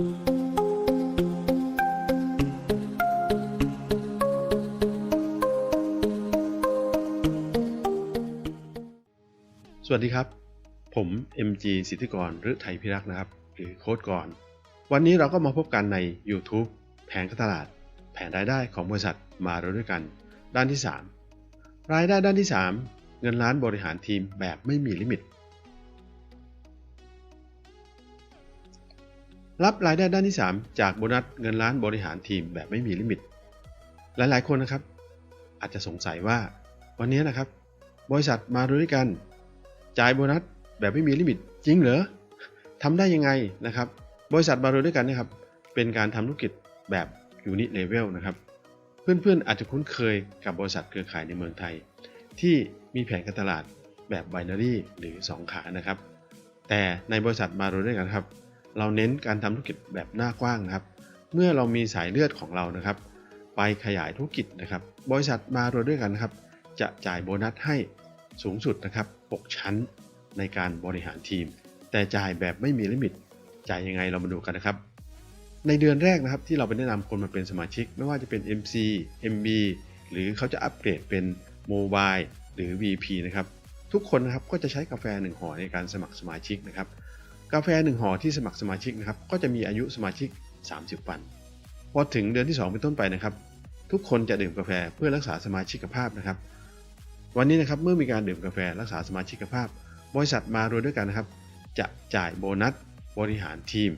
สวัสดีครับ ผม MG สิทธิกรหรือไทยพิรักษ์นะครับ หรือโค้ดก่อน วันนี้เราก็มาพบกันใน YouTube แผนการตลาด แผนรายได้ของบริษัทมาเราด้วยกัน ด้านที่ 3 รายได้ด้านที่ 3 เงินล้านบริหารทีมแบบไม่มีลิมิต รับรายได้ด้านที่ 3 จากโบนัสเงินล้านบริหารทีมแบบไม่มีลิมิต หลายๆ คนนะครับ อาจจะสงสัยว่า วันนี้นะครับ บริษัทมาด้วยกัน จ่ายโบนัสแบบไม่มีลิมิต จริงเหรอทำได้ยังไงนะครับ บริษัทมาด้วยกันนะครับ เป็นการทำธุรกิจแบบยูนิเลเวลนะครับ เพื่อนๆอาจจะคุ้นเคยกับบริษัทเครือข่ายในเมืองไทย ที่มีแผนการตลาดแบบไบนารีหรือ 2 ขานะครับ แต่ในบริษัทมาด้วยกันครับ เราเน้นการทำธุรกิจแบบหน้ากว้างนะครับ เมื่อเรามีสายเลือดของเรานะครับ ไปขยายธุรกิจนะครับ บริษัทมาด้วยกันนะครับ จะจ่ายโบนัสให้สูงสุดนะครับ 6 ชั้นในการบริหารทีม แต่จ่ายแบบไม่มีลิมิต จ่ายยังไงเรามาดูกันนะครับ ในเดือนแรกนะครับที่เราไปแนะนำคนมาเป็นสมาชิก ไม่ว่าจะเป็น MC MB หรือเขาจะอัปเกรดเป็น Mobile หรือ VP นะครับ ทุกคนนะครับก็จะใช้กาแฟ1ห่อในการสมัครสมาชิกนะครับ กาแฟ1ห่อที่สมัครสมาชิกนะครับก็จะมีอายุสมาชิก 30 วันพอถึงเดือนที่ 2 เป็นต้นไปนะครับ ทุกคนจะดื่มกาแฟเพื่อรักษาสมาชิกภาพนะครับ วันนี้นะครับเมื่อมีการดื่มกาแฟรักษาสมาชิกภาพ บริษัทมารวยด้วยกันนะครับ จะจ่ายโบนัสบริหารทีม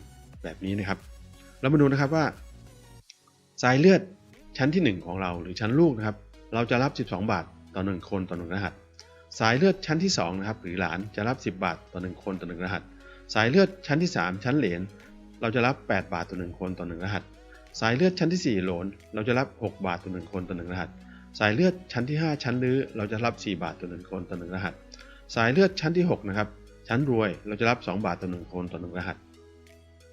แบบนี้นะครับ เรามาดูนะครับว่า สายเลือดชั้นที่ 1 ของเราหรือชั้นลูกนะครับ เราจะรับ 12 บาทต่อ 1 คนต่อ 1 รหัส สายเลือดชั้นที่2นะครับหรือหลานจะรับ 10 บาทต่อ 1 คนต่อ 1 รหัส สายเลือดชั้นที่ 3 ชั้นเหลนเราจะรับ 8 บาทต่อ1คนต่อ1รหัส สายเลือดชั้นที่ 4 โหลนเราจะรับ 6 บาทต่อ1คนต่อ1รหัส สายเลือดชั้นที่ 5 ชั้นลื้อเราจะรับ 4 บาทต่อ1คนต่อ1รหัส สายเลือดชั้นที่6นะครับชั้นรวยเราจะรับ 2 บาทต่อ1คนต่อ1รหัส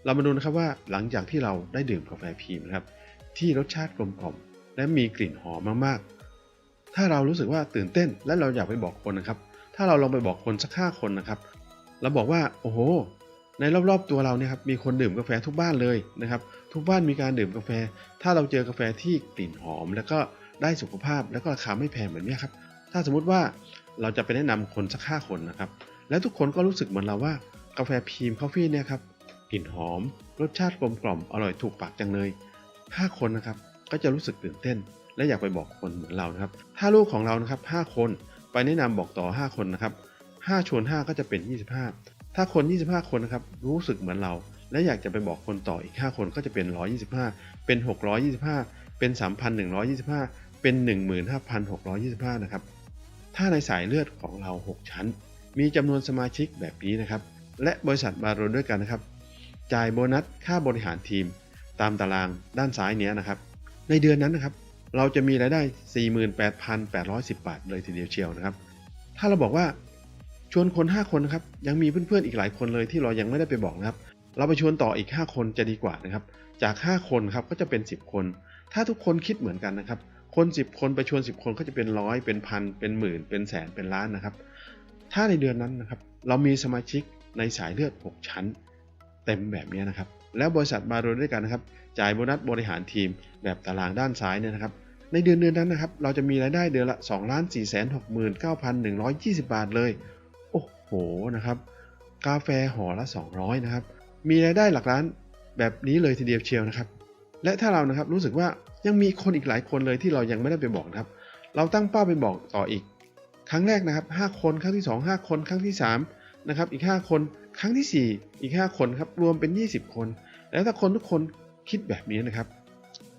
เรามาดูนะครับว่าหลังจากที่เราได้ดื่มกาแฟพีมนะครับที่รสชาติกลมกล่อมและมีกลิ่นหอมมากๆ ถ้าเรารู้สึกว่าตื่นเต้นและเราอยากไปบอกคนนะครับ ถ้าเราลองไปบอกคนสักห้าคนนะครับ เราบอกว่าโอ้โห ในรอบๆตัวเราเนี่ยครับมีคนดื่มกาแฟทุกบ้านเลยนะครับ ทุกบ้านมีการดื่มกาแฟ ถ้าเราเจอกาแฟที่กลิ่นหอม แล้วก็ได้สุขภาพแล้วก็ราคาไม่แพงแบบนี้ครับ ถ้าสมมุติว่าเราจะไปแนะนำคนสักห้าคนนะครับ แล้วทุกคนก็รู้สึกเหมือนเราว่ากาแฟพีมคอฟฟี่เนี่ยครับกลิ่นหอม รสชาติกลมกล่อมอร่อยถูกปากจังเลยห้าคนนะครับก็จะรู้สึกตื่นเต้น และอยากไปบอกคนเหมือนเรานะครับ ถ้าลูกของเรานะครับห้าคนไปแนะนำบอกต่อ 5 คนนะครับ 5ชวน5ก็จะเป็น 25 ถ้าคน 25 คนนะครับรู้สึกเหมือนเรา และอยากจะไปบอกคนต่ออีก 5 คนก็จะเป็น 125 เป็น 625 เป็น 3,125 เป็น 15,625 นะครับ ถ้าในสายเลือดของเรา 6 ชั้น มีจำนวนสมาชิกแบบนี้นะครับ และบริษัทมารวมด้วยกันนะครับ จ่ายโบนัสค่าบริหารทีม ตามตารางด้านซ้ายเนี้ยนะครับ ในเดือนนั้นนะครับเราจะมีรายได้ 48,810 บาทเลยทีเดียวเชียวนะครับ ถ้าเราบอกว่า ชวนคน 5 คนนะครับ ยังมีเพื่อนๆอีกหลายคนเลยที่เรายังไม่ได้ไปบอกนะครับ เราไปชวนต่ออีก 5 คนจะดีกว่านะครับ จาก 5 คนครับก็จะเป็น 10 คน ถ้าทุกคนคิดเหมือนกันนะครับ คน 10 คนไปชวน 10 คนก็จะเป็นร้อยเป็นพันเป็นหมื่น เป็นแสนเป็นล้านนะครับ ถ้าในเดือนนั้นนะครับ เรามีสมาชิกในสายเลือด 6 ชั้น เต็มแบบนี้นะครับ แล้วบริษัทมารวมด้วยกันนะครับ จ่ายโบนัสบริหารทีม แบบตารางด้านซ้ายเนี่ยนะครับในเดือนเดือนนั้นนะครับ เราจะมีรายได้เดือนละ 2 4 6 9 1 2 0 บาทเลย โอ้โหนะครับ กาแฟห่อละ 200 นะครับ มีรายได้หลักล้านแบบนี้เลยทีเดียวเชียวนะครับ และถ้าเรานะครับรู้สึกว่ายังมีคนอีกหลายคนเลยที่เรายังไม่ได้ไปบอกนะครับ เราตั้งเป้าไปบอกต่ออีก ครั้งแรกนะครับ 5 คนครั้งที่ 2 5 คนครั้งที่3นะครับอีก 5 คนครั้งทีสี่4 อีก 5 คนครับรวมเป็น 20 คน แล้วถ้าคนทุกคนคิดแบบนี้นะครับ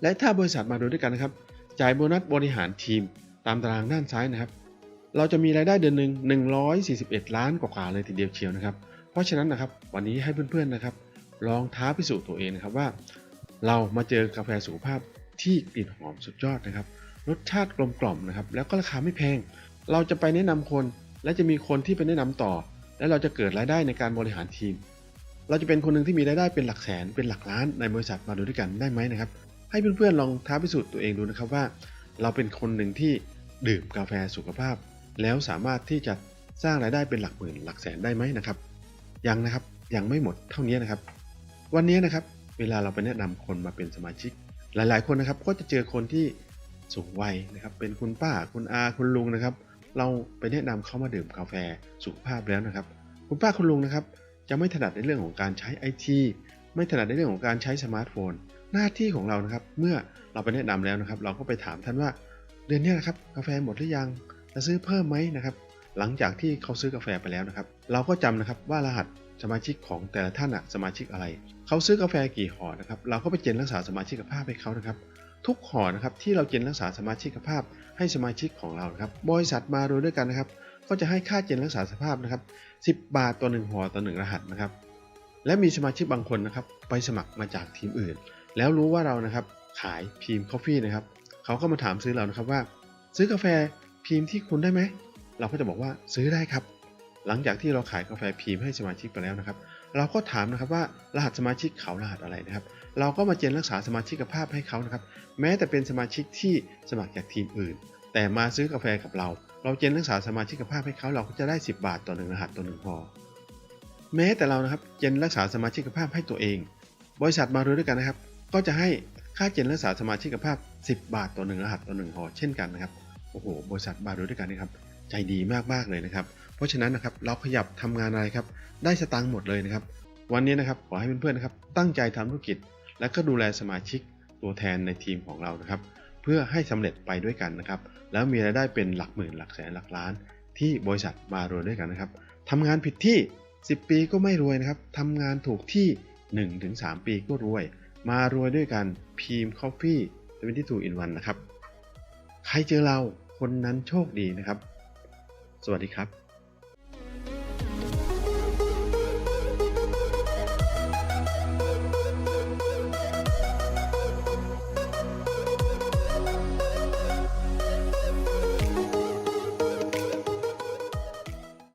และถ้าบริษัทมาโดยด้วยกันนะครับจ่ายโบนัสบริหารทีม ตามตารางด้านซ้ายนะครับ เราจะมีรายได้เดือนหนึ่ง141 ล้านกว่าๆเลยทีเดียวเชียวนะครับ เพราะฉะนั้นนะครับวันนี้ให้เพื่อนๆนะครับ ลองท้าพิสูจน์ตัวเองนะครับว่า เรามาเจอกาแฟสุขภาพที่กลิ่นหอมสุดยอดนะครับ รสชาติกลมกล่อมนะครับ แล้วก็ราคาไม่แพง เราจะไปแนะนำคน และจะมีคนที่ไปแนะนำต่อ และเราจะเกิดรายได้ในการบริหารทีม เราจะเป็นคนหนึ่งที่มีรายได้เป็นหลักแสนเป็นหลักล้านในบริษัทมาดูด้วยกันได้ไหมนะครับ ให้เพื่อนๆลองท้าพิสูจน์ตัวเองดูนะครับว่า เราเป็นคนหนึ่งที่ดื่มกาแฟสุขภาพ แล้วสามารถที่จะสร้างรายได้เป็นหลักหมื่นหลักแสนได้ไหมนะครับ ยังนะครับยังไม่หมดเท่านี้นะครับ วันนี้นะครับเวลาเราไปแนะนำคนมาเป็นสมาชิก หลาย ๆ คนนะครับ ก็จะเจอคนที่สูงวัยนะครับ เป็นคุณป้าคุณอาคุณลุงนะครับ เราไปแนะนำเขามาดื่มกาแฟสุขภาพแล้วนะครับ คุณป้าคุณลุงนะครับ จะไม่ถนัดในเรื่องของการใช้ไอทีไม่ถนัดในเรื่องของการใช้สมาร์ทโฟน หน้าที่ของเรานะครับ เมื่อเราไปแนะนำแล้วนะครับ เราก็ไปถามท่านว่า เดือนนี้นะครับกาแฟหมดหรือยัง จะซื้อเพิ่มไหมนะครับ หลังจากที่เขาซื้อกาแฟไปแล้วนะครับ เราก็จำนะครับว่ารหัสสมาชิกของแต่ละท่านอะสมาชิกอะไร เขาซื้อกาแฟกี่ห่อนะครับ เราก็ไปเจนรักษาสมาชิกภาพให้เขานะครับ ทุกห่อนะครับที่เราเจนรักษาสมาชิกภาพ ให้สมาชิกของเรานะครับบริษัทมาโดยด้วยกันนะครับ ก็จะให้ค่าเจนรักษาสภาพนะครับ10 บาทต่อหนึ่งห่อต่อหนึ่งรหัสนะครับ และมีสมาชิกบางคนนะครับ ไปสมัครมาจากทีมอื่น แล้วรู้ว่าเรานะครับขายพีมคอฟฟี่นะครับ เขาก็มาถามซื้อเรานะครับว่า ซื้อกาแฟ พีมที่คุณได้ไหม เราก็จะบอกว่าซื้อได้ครับ หลังจากที่เราขายกาแฟพีมให้สมาชิกไปแล้วนะครับ เราก็ถามนะครับว่ารหัสสมาชิกเขารหัสอะไรนะครับ เราก็มาเจนรักษาสมาชิกภาพให้เขานะครับ แม้แต่เป็นสมาชิกที่สมัครจากทีมอื่น แต่มาซื้อกาแฟกับเรา เราเจนรักษาสมาชิกภาพให้เขาเราก็จะได้ 10 บาทต่อหนึ่งรหัสต่อหนึ่งห่อแม้แต่เรานะครับเจนรักษาสมาชิกภาพให้ตัวเอง บริษัทมาด้วยกันนะครับ ก็จะให้ค่าเจนรักษาสมาชิกภาพ 10 บาทต่อหนึ่งรหัสต่อหนึ่งห่อเช่นกันนะครับ โอ้โหบริษัทมาด้วยกันนะครับใจดีมากๆเลยนะครับ เพราะฉะนั้นนะครับเราขยับทำงานอะไรครับได้สตังค์หมดเลยนะครับ วันนี้นะครับขอให้เพื่อนๆนะครับตั้งใจทำธุรกิจ และก็ดูแลสมาชิกตัวแทนในทีมของเรานะครับ เพื่อให้สำเร็จไปด้วยกันนะครับ แล้วมีรายได้เป็นหลักหมื่นหลักแสนหลักล้าน ที่บริษัทมารวยด้วยกันนะครับทำงานผิดที่ 10 ปีก็ไม่รวยนะครับทำงานถูกที่ 1-3 ปีก็รวย มารวยด้วยกันพีมคอฟฟี่22 in 1นะครับ ใครเจอเราคนนั้นโชคดีนะครับ สวัสดีครับ